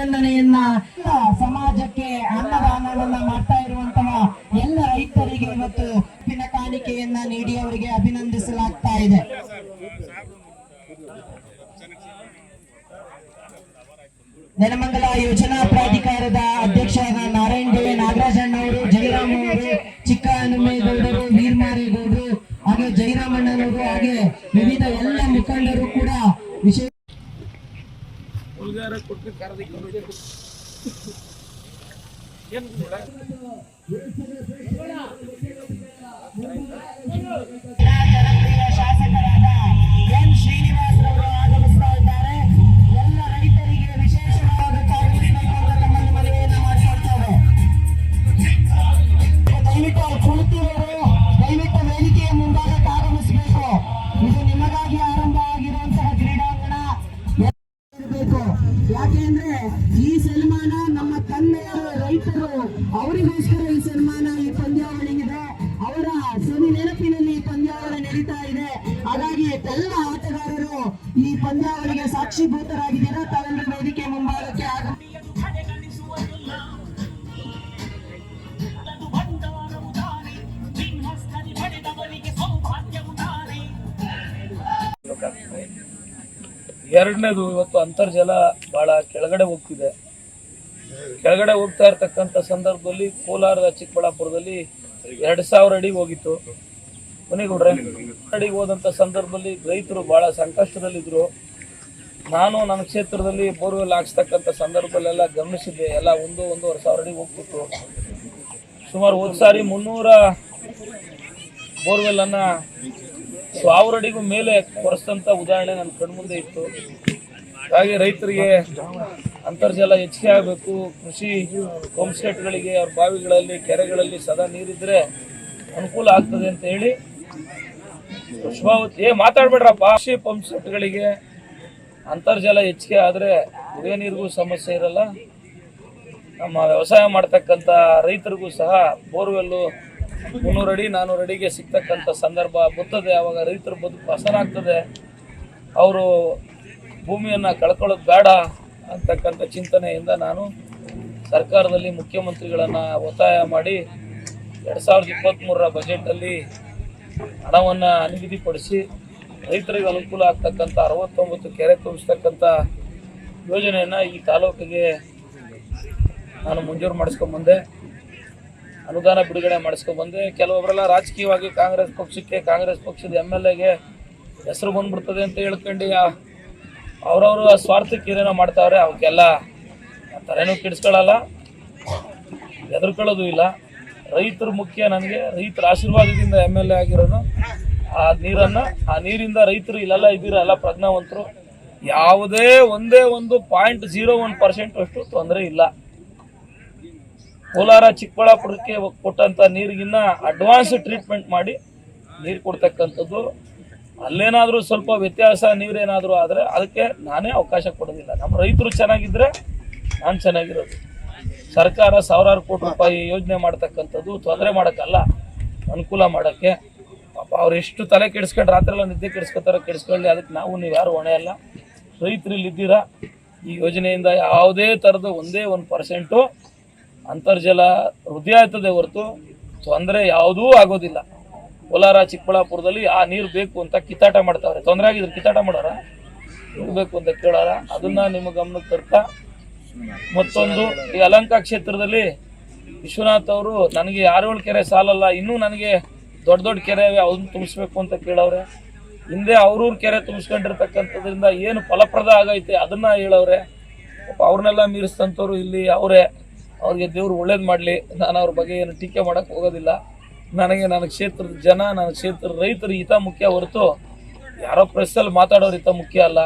ಅಭಿನಂದನೆಯನ್ನ ಸಮಾಜಕ್ಕೆ ಅನ್ನದಾನವನ್ನ ಮಾಡ್ತಾ ಇರುವಂತಹ ಎಲ್ಲ ರೈತರಿಗೆ ಇವತ್ತು ಉಪ್ಪಿನ ಕಾಣಿಕೆಯನ್ನ ನೀಡಿ ಅವರಿಗೆ ಅಭಿನಂದಿಸಲಾಗ್ತಾ ಇದೆ. ನೆಲಮಂಗಲ ಯೋಜನಾ ಪ್ರಾಧಿಕಾರದ ಅಧ್ಯಕ್ಷರಾದ ನಾರಾಯಣ ದೇವಿ ನಾಗರಾಜಣ್ಣ ಅವರು ಜಯರಾಮ್ ಅವರು ಚಿಕ್ಕ ಹನುಮೇಗೌಡರು ವೀರಮಾರೇಗೌಡರು, ಹಾಗೆ ಜಯರಾಮಣ್ಣನವರು ಹಾಗೆ ವಿವಿಧ ಎಲ್ಲ ಮುಖಂಡರು ಕೂಡ ವಿಶೇಷ ಕೊಟ್ಟು ಕರೆದಿಕ್ಕೆ ಏನು ಜನಪ್ರಿಯ ಯಾಕೆಂದ್ರೆ ಈ ಸನ್ಮಾನ ನಮ್ಮ ತಂದೆಯರು ರೈತರು, ಅವರಿಗೋಸ್ಕರ ಈ ಸನ್ಮಾನ ಈ ಪಂದ್ಯಾವಳಿಗಿದೆ ಅವರ ಸವಿ ನೆನಪಿನಲ್ಲಿ ಈ ಪಂದ್ಯಾವಳಿ ನಡೀತಾ ಇದೆ. ಹಾಗಾಗಿ ಎಲ್ಲ ಆಟಗಾರರು ಈ ಪಂದ್ಯಾವಳಿಗೆ ಸಾಕ್ಷಿಭೂತರಾಗಿದ್ದೀರಾ? ತಾವೆಲ್ಲರೂ ವೇದಿಕೆ ಮುಂಭಾಗಕ್ಕೆ ಆಗ ಎರಡನೇದು ಇವತ್ತು ಅಂತರ್ಜಲ ಬಹಳ ಕೆಳಗಡೆ ಹೋಗ್ತಿದೆ. ಕೆಳಗಡೆ ಹೋಗ್ತಾ ಇರ್ತಕ್ಕಂಥ ಸಂದರ್ಭದಲ್ಲಿ ಕೋಲಾರದ ಚಿಕ್ಕಬಳ್ಳಾಪುರದಲ್ಲಿ ಎರಡು ಸಾವಿರ ಅಡಿ ಹೋಗಿತ್ತು. ಕೊನೆಗೌಡ್ರೆ ಅಡಿಗೆ ಹೋದಂಥ ಸಂದರ್ಭದಲ್ಲಿ ರೈತರು ಬಹಳ ಸಂಕಷ್ಟದಲ್ಲಿದ್ದರು ನಾನು ನನ್ನ ಕ್ಷೇತ್ರದಲ್ಲಿ ಬೋರ್ವೆಲ್ ಹಾಕ್ಸ್ತಕ್ಕಂಥ ಸಂದರ್ಭದಲ್ಲೆಲ್ಲ ಗಮನಿಸಿದ್ದೆ. ಎಲ್ಲ ಒಂದು, ಒಂದೂವರೆ ಸಾವಿರ ಅಡಿ ಹೋಗ್ಬಿಟ್ಟು ಸುಮಾರು ಒಂದು ಸಾರಿ ಮುನ್ನೂರ ಬೋರ್ವೆಲ್ ಅನ್ನ ಅವರಡಿಗೂ ಮೇಲೆ ಕೊರೆಸ್ತಂತ ಉದಾಹರಣೆ ನನ್ನ ಕಣ್ಮುಂದೆ ಇತ್ತು. ಹಾಗೆ ರೈತರಿಗೆ ಅಂತರ್ಜಲ ಹೆಚ್ಚಿಗೆ ಆಗಬೇಕು. ಕೃಷಿ ಸೆಟ್ಗಳಿಗೆ ಅವ್ರ ಬಾವಿಗಳಲ್ಲಿ, ಕೆರೆಗಳಲ್ಲಿ ಸದಾ ನೀರಿದ್ರೆ ಅನುಕೂಲ ಆಗ್ತದೆ ಅಂತ ಹೇಳಿ ಏ, ಮಾತಾಡ್ಬೇಡ್ರಪ್ಪ. ಕೃಷಿ ಪಂಪ್ ಸೆಟ್ಗಳಿಗೆ ಅಂತರ್ಜಲ ಹೆಚ್ಚಿಗೆ ಆದರೆ ಕುಡಿಯೋ ನೀರಿಗೂ ಸಮಸ್ಯೆ ಇರಲ್ಲ. ನಮ್ಮ ವ್ಯವಸಾಯ ಮಾಡ್ತಕ್ಕಂಥ ರೈತರಿಗೂ ಸಹ ಬೋರ್ವೆಲ್ಲು ಮುನ್ನೂರು ಅಡಿ ನಾನ್ನೂರು ಅಡಿಗೆ ಸಿಗ್ತಕ್ಕಂಥ ಸಂದರ್ಭ ಬರ್ತದೆ ಆವಾಗ ರೈತರ ಬದುಕು ಹಸರಾಗ್ತದೆ ಅವರು ಭೂಮಿಯನ್ನು ಕಳ್ಕೊಳ್ಳೋದು ಬೇಡ ಅಂತಕ್ಕಂಥ ಚಿಂತನೆಯಿಂದ ನಾನು ಸರ್ಕಾರದಲ್ಲಿ ಮುಖ್ಯಮಂತ್ರಿಗಳನ್ನು ಒತ್ತಾಯ ಮಾಡಿ ಎರಡು ಸಾವಿರದ ಇಪ್ಪತ್ತ್ಮೂರರ ಬಜೆಟಲ್ಲಿ ಹಣವನ್ನು ಅನಿಗದಿಪಡಿಸಿ ರೈತರಿಗೆ ಅನುಕೂಲ ಆಗ್ತಕ್ಕಂಥ ಅರವತ್ತೊಂಬತ್ತು ಕೆರೆ ತುಂಬಿಸ್ತಕ್ಕಂಥ ಯೋಜನೆಯನ್ನು ಈ ತಾಲೂಕಿಗೆ ನಾನು ಮಂಜೂರು ಮಾಡಿಸ್ಕೊಂಬಂದೆ ಅನುದಾನ ಬಿಡುಗಡೆ ಮಾಡಿಸ್ಕೊಂಬಂದೆ ಕೆಲವೊಬ್ಬರೆಲ್ಲ ರಾಜಕೀಯವಾಗಿ ಕಾಂಗ್ರೆಸ್ ಪಕ್ಷಕ್ಕೆ, ಕಾಂಗ್ರೆಸ್ ಪಕ್ಷದ ಎಂ ಎಲ್ ಎಗೆ ಹೆಸರು ಬಂದ್ಬಿಡ್ತದೆ ಅಂತ ಹೇಳ್ಕೊಂಡು ಅವ್ರವ್ರ ಸ್ವಾರ್ಥಕ್ಕೆ ಏನೇನೋ ಮಾಡ್ತಾವ್ರೆ ಅವಕ್ಕೆಲ್ಲ ತಲೆನೂ ಕೆಡಿಸ್ಕೊಳ್ಳಲ್ಲ. ಹೆದರ್ಕೊಳ್ಳೋದು ಇಲ್ಲ. ರೈತರು ಮುಖ್ಯ ನನಗೆ. ರೈತರ ಆಶೀರ್ವಾದದಿಂದ ಎಂ ಎಲ್ ಎ ಆಗಿರೋನು ಆ ನೀರನ್ನು, ಆ ನೀರಿಂದ ರೈತರು ಇಲ್ಲೆಲ್ಲ ಇದ್ದೀರಾ, ಎಲ್ಲ ಪ್ರಜ್ಞಾವಂತರು. ಯಾವುದೇ ಒಂದೇ ಒಂದು ಪಾಯಿಂಟ್ ಜೀರೋ ಒನ್ ಪರ್ಸೆಂಟ್ ಅಷ್ಟು ತೊಂದರೆ ಇಲ್ಲ. ಕೋಲಾರ ಚಿಕ್ಕಬಳ್ಳಾಪುರಕ್ಕೆ ಕೊಟ್ಟಂಥ ನೀರಿಗಿನ್ನ ಅಡ್ವಾನ್ಸ್ ಟ್ರೀಟ್ಮೆಂಟ್ ಮಾಡಿ ನೀರು ಕೊಡ್ತಕ್ಕಂಥದ್ದು. ಅಲ್ಲೇನಾದರೂ ಸ್ವಲ್ಪ ವ್ಯತ್ಯಾಸ ನೀರೇನಾದರೂ ಆದರೆ ಅದಕ್ಕೆ ನಾನೇ ಅವಕಾಶ ಕೊಡೋದಿಲ್ಲ. ನಮ್ಮ ರೈತರು ಚೆನ್ನಾಗಿದ್ದರೆ ನಾನು ಚೆನ್ನಾಗಿರೋದು. ಸರ್ಕಾರ ಸಾವಿರಾರು ಕೋಟಿ ರೂಪಾಯಿ ಯೋಜನೆ ಮಾಡ್ತಕ್ಕಂಥದ್ದು ತೊಂದರೆ ಮಾಡೋಕ್ಕಲ್ಲ, ಅನುಕೂಲ ಮಾಡೋಕ್ಕೆ. ಪಾಪ ಅವ್ರು ಎಷ್ಟು ತಲೆ ಕೆಡಿಸ್ಕೊಂಡು ರಾತ್ರಿ ಎಲ್ಲ ನಿದ್ದೆ ಕೆಡಿಸ್ಕೊತಾರೆ ಕೆಡಿಸ್ಕೊಳ್ಳಿ, ಅದಕ್ಕೆ ನಾವು ನೀವು ಯಾರು ಹೊಣೆ ಅಲ್ಲ. ರೈತರು ಇಲ್ಲಿದ್ದೀರಾ ಈ ಯೋಜನೆಯಿಂದ ಯಾವುದೇ ಥರದ ಒಂದೇ ಒಂದು ಪರ್ಸೆಂಟು ಅಂತರ್ಜಲ ವೃದ್ಧಿ ಆಗ್ತದೆ ಹೊರತು ತೊಂದರೆ ಯಾವುದೂ ಆಗೋದಿಲ್ಲ. ಕೋಲಾರ, ಚಿಕ್ಕಬಳ್ಳಾಪುರದಲ್ಲಿ ಆ ನೀರು ಬೇಕು ಅಂತ ಕಿತ್ತಾಟ ಮಾಡ್ತಾವ್ರೆ. ತೊಂದರೆ ಆಗಿದ್ರೆ ಕಿತ್ತಾಟ ಮಾಡೋರ? ಬೇಕು ಅಂತ ಕೇಳೋರ? ಅದನ್ನ ನಿಮ್ಮ ಗಮನಕ್ಕೆ ತರ್ತಾ ಮತ್ತೊಂದು ಈ ಅಲಂಕ ಕ್ಷೇತ್ರದಲ್ಲಿ ವಿಶ್ವನಾಥ್ ಅವರು ನನಗೆ ಯಾರೇಳು ಕೆರೆ ಸಾಲಲ್ಲ, ಇನ್ನೂ ನನಗೆ ದೊಡ್ಡ ದೊಡ್ಡ ಕೆರೆ ಅವನ್ನ ತುಂಬಿಸ್ಬೇಕು ಅಂತ ಕೇಳವ್ರೆ. ಹಿಂದೆ ಅವ್ರವ್ರ ಕೆರೆ ತುಂಬಿಸ್ಕೊಂಡಿರ್ತಕ್ಕಂಥದ್ರಿಂದ ಏನು ಫಲಪ್ರದ ಆಗೈತೆ ಅದನ್ನ ಹೇಳವ್ರೆ. ಅವ್ರನ್ನೆಲ್ಲ ಮೀರಿಸ್ತಂಥವ್ರು ಇಲ್ಲಿ ಅವರೇ. ಅವ್ರಿಗೆ ದೇವ್ರು ಒಳ್ಳೇದು ಮಾಡಲಿ, ನಾನು ಅವ್ರ ಬಗ್ಗೆ ಏನು ಟೀಕೆ ಮಾಡೋಕ್ಕೆ ಹೋಗೋದಿಲ್ಲ. ನನಗೆ ನನ್ನ ಕ್ಷೇತ್ರದ ಜನ, ನನ್ನ ಕ್ಷೇತ್ರದ ರೈತರ ಹಿತ ಮುಖ್ಯ ಹೊರತು ಯಾರೋ ಪ್ರೆಸ್ಸಲ್ಲಿ ಮಾತಾಡೋರು ಹಿತ ಮುಖ್ಯ ಅಲ್ಲ.